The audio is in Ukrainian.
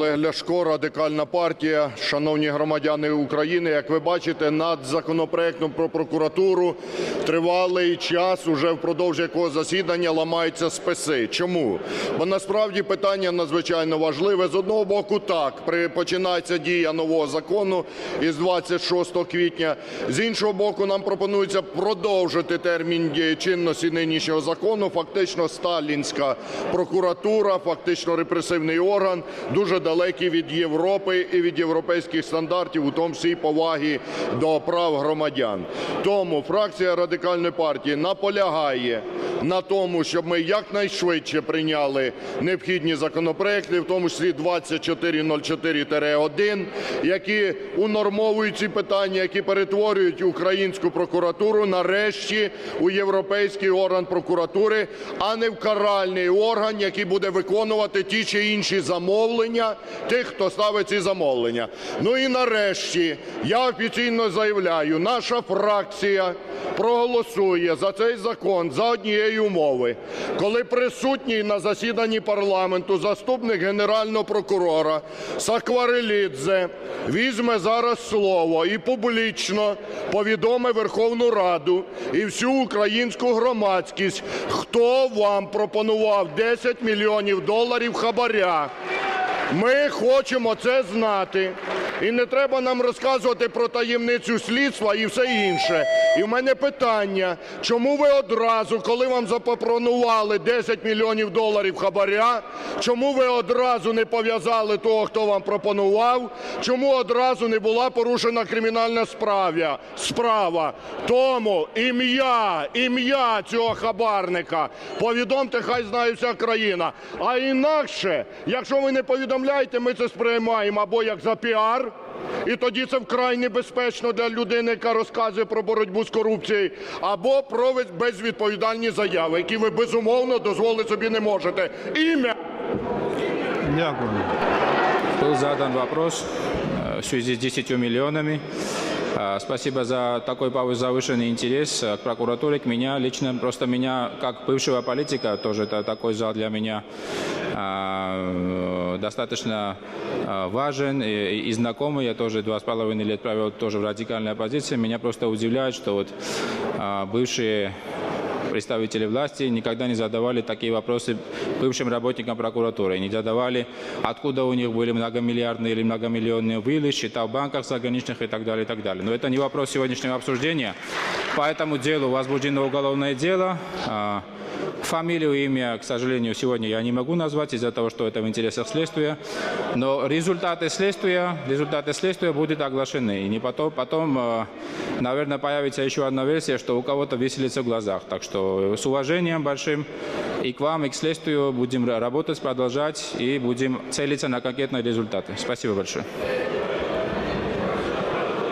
Олег Ляшко, радикальна партія. Шановні громадяни України, як ви бачите, над законопроектом про прокуратуру тривалий час, уже впродовж якого засідання ламаються списи. Чому? Бо насправді питання надзвичайно важливе. З одного боку, так починається дія нового закону із 26 квітня. З іншого боку, нам пропонується продовжити термін чинності нинішнього закону. Фактично, сталінська прокуратура, фактично репресивний орган, дуже далекий від Європи і від європейських стандартів, у тому числі поваги до прав громадян. Тому фракція радикальної партії наполягає на тому, щоб ми якнайшвидше прийняли необхідні законопроекти, в тому числі 2404-1, які унормовують ці питання, які перетворюють українську прокуратуру нарешті у європейський орган прокуратури, а не в каральний орган, який буде виконувати ті чи інші замовлення тих, хто ставить ці замовлення. Ну і нарешті я офіційно заявляю, наша фракція проголосує за цей закон за однієї умови, коли присутній на засіданні парламенту заступник Генерального прокурора Сакварелідзе візьме зараз слово і публічно повідомить Верховну Раду і всю українську громадськість, хто вам пропонував 10 мільйонів доларів хабаря. Ми хочемо це знати. І не треба нам розказувати про таємницю слідства і все інше. І в мене питання, чому ви одразу, коли вам запропонували 10 мільйонів доларів хабаря, чому ви одразу не пов'язали того, хто вам пропонував, чому одразу не була порушена кримінальна справа? справа? Тому ім'я, ім'я цього хабарника повідомте, хай знає вся країна. А інакше, якщо ви не повідомляєте, ми це сприймаємо або як за піар, і тоді це вкрай небезпечно для людини, яка розказує про боротьбу з корупцією, або про безвідповідальні заяви, які ви безумовно дозволити собі не можете. Ім'я. Дякую. Был задан вопрос э, в связи с 10 миллионами. А, Спасибо за такой повы- завышенный интерес э, к прокуратуре, к меня лично. Просто меня, как бывшего политика, тоже это такой зал для меня а, э, достаточно а, важен и, и знакомый. Я тоже два с половиной лет провел тоже в радикальной оппозиции. Меня просто удивляет, что вот а, бывшие представители власти никогда не задавали такие вопросы бывшим работникам прокуратуры. Не задавали, откуда у них были многомиллиардные или многомиллионные вылы, счета в банках заграничных и так далее, и так далее. Но это не вопрос сегодняшнего обсуждения. По этому делу возбуждено уголовное дело. Фамилию, имя, к сожалению, сегодня я не могу назвать из-за того, что это в интересах следствия. Но результаты следствия, результаты следствия будут оглашены. И не потом, потом, э, наверное, появится еще одна версия, что у кого-то веселится в глазах. Так что с уважением большим и к вам, и к следствию будем работать, продолжать и будем целиться на конкретные результаты. Спасибо большое.